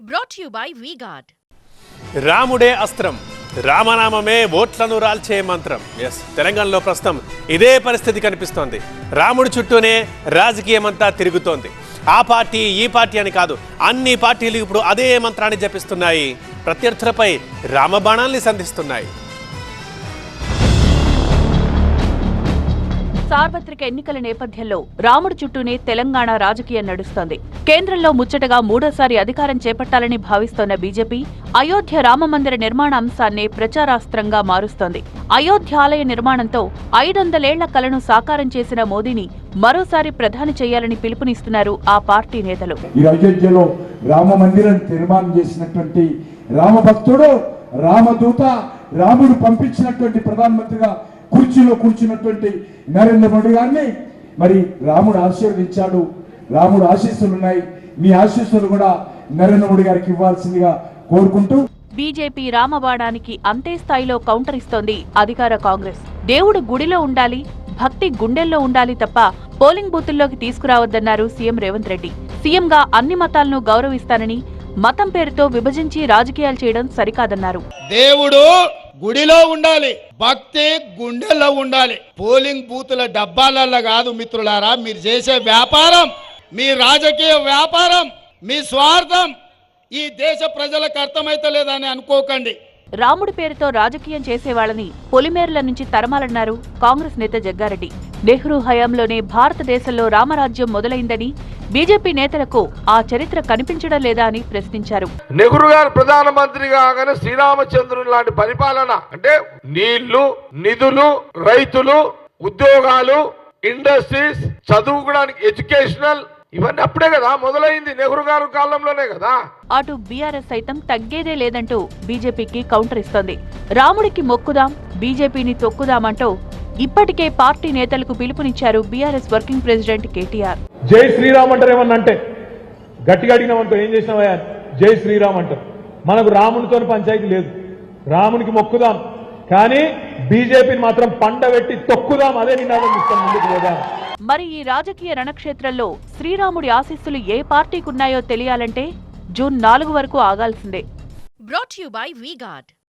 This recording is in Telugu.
బ్రాట్ యు బై వీగార్డ్ రాముడే అస్త్రం రామనామమే ఓట్లను రాల్చే మంత్రం. ఎస్ తెలంగాణలో ప్రస్తుతం ఇదే పరిస్థితి కనిపిస్తోంది. రాముడి చుట్టూనే రాజకీయమంతా తిరుగుతోంది. ఆ పార్టీ ఈ పార్టీ అని కాదు అన్ని పార్టీలు ఇప్పుడు అదే మంత్రాన్ని జపిస్తున్నాయి. ప్రత్యర్థులపై రామబాణాల్ని సంధిస్తున్నాయి. సార్వత్రిక ఎన్నికల నేపథ్యంలో రాముడు చుట్టూనే తెలంగాణ రాజకీయం నడుస్తోంది. కేంద్రంలో ముచ్చటగా మూడోసారి అధికారం చేపట్టాలని భావిస్తోన్న బీజేపీ అయోధ్య రామమందిర నిర్మాణ అంశాన్నే ప్రచారాస్త్రంగా మారుస్తోంది. అయోధ్య ఆలయ నిర్మాణంతో ఐదొందలేళ్ళ కలను సాకారం చేసిన మోదీని మరోసారి ప్రధాని చేయాలని పిలుపునిస్తున్నారు ఆ పార్టీ నేతలు. ఈ అయోధ్యలో రామ మందిరం నిర్మాణం చేసినటువంటి రామభక్తుడు రామదూత రాముడు పంపించినటువంటి ప్రధానమంత్రిగా కుర్చీలో కూర్చున్నటువంటి నరేంద్ర మోడీ గారిని. మరి రాముడు ఆశీర్వదించాడు. రాముడు ఆశీస్సులు ఉన్నాయి. మీ ఆశీస్సులు కూడా నరేంద్ర మోడీ గారికి ఇవ్వాల్సిందిగా కోరుకుంటూ బీజేపీ రామబాణానికి అంతే స్థాయిలో కౌంటర్ ఇస్తోంది అధికార కాంగ్రెస్. దేవుడు గుడిలో ఉండాలి భక్తి గుండెల్లో ఉండాలి తప్ప పోలింగ్ బూతుల్లోకి తీసుకురావద్దన్నారు సీఎం రేవంత్ రెడ్డి. సీఎంగా అన్ని మతాలను గౌరవిస్తానని మతం పేరుతో విభజించి రాజకీయాలు చేయడం సరికాదన్నారు. దేవుడు గుడిలో ఉండాలి భక్తి గుండెల్లో ఉండాలి. పోలింగ్ బూతుల డబ్బాలల్లో కాదు మిత్రులారా మీరు చేసే వ్యాపారం మీ రాజకీయ వ్యాపారం మీ స్వార్థం ఈ దేశ ప్రజలకు అర్థమైతలేదని అనుకోకండి. రాముడి పేరుతో రాజకీయం చేసేవాళ్ళని పొలిమేర్ల నుంచి తరమాలన్నారు కాంగ్రెస్ నేత జగ్గారెడ్డి. నెహ్రూ హయాంలోనే భారతదేశంలో రామరాజ్యం మొదలైందని బీజేపీ నేతలకు ఆ చరిత్ర కనిపించడం లేదా అని ప్రశ్నించారు. నెహ్రూ గారు ప్రధానమంత్రి కాగానే శ్రీరామచంద్రుని లాంటి పరిపాలన అంటే నీళ్ళు నిధులు రైతులు ఉద్యోగాలు ఇండస్ట్రీస్ చదువుకోవడానికి ఎడ్యుకేషనల్ ఇవన్నీ అప్పుడే కదా మొదలైంది నెహ్రూ గారు కాలంలోనే కదా. అటు బీఆర్ఎస్ సైతం తగ్గేదే లేదంటూ బీజేపీకి కౌంటర్ ఇస్తోంది. రాముడికి మొక్కుదాం బీజేపీని తొక్కుదామంటూ ఇప్పటికే పార్టీ నేతలకు పిలుపునిచ్చారు బీఆర్ఎస్ వర్కింగ్ ప్రెసిడెంట్ కేటీఆర్. జై శ్రీరామ్ అంటారు ఏమన్నా అంటే? గట్టిగా అడిగినామనుకో ఏం చేసినావా జై శ్రీరామ్ అంటారు. మనకు రామునితో పంచాయతీ లేదు. రామునికి మొక్కుదాం. కానీ బీజేపీని మాత్రం పండబెట్టి తొక్కుదాం. అదే నినాదం ఇస్తాం ముందుకు పోదాం. మరి ఈ రాజకీయ రణక్షేత్రంలో శ్రీరాముడి ఆశీస్సులు ఏ పార్టీకున్నాయో తెలియాలంటే జూన్ నాలుగు వరకు ఆగాల్సిందే. To you by VGuard.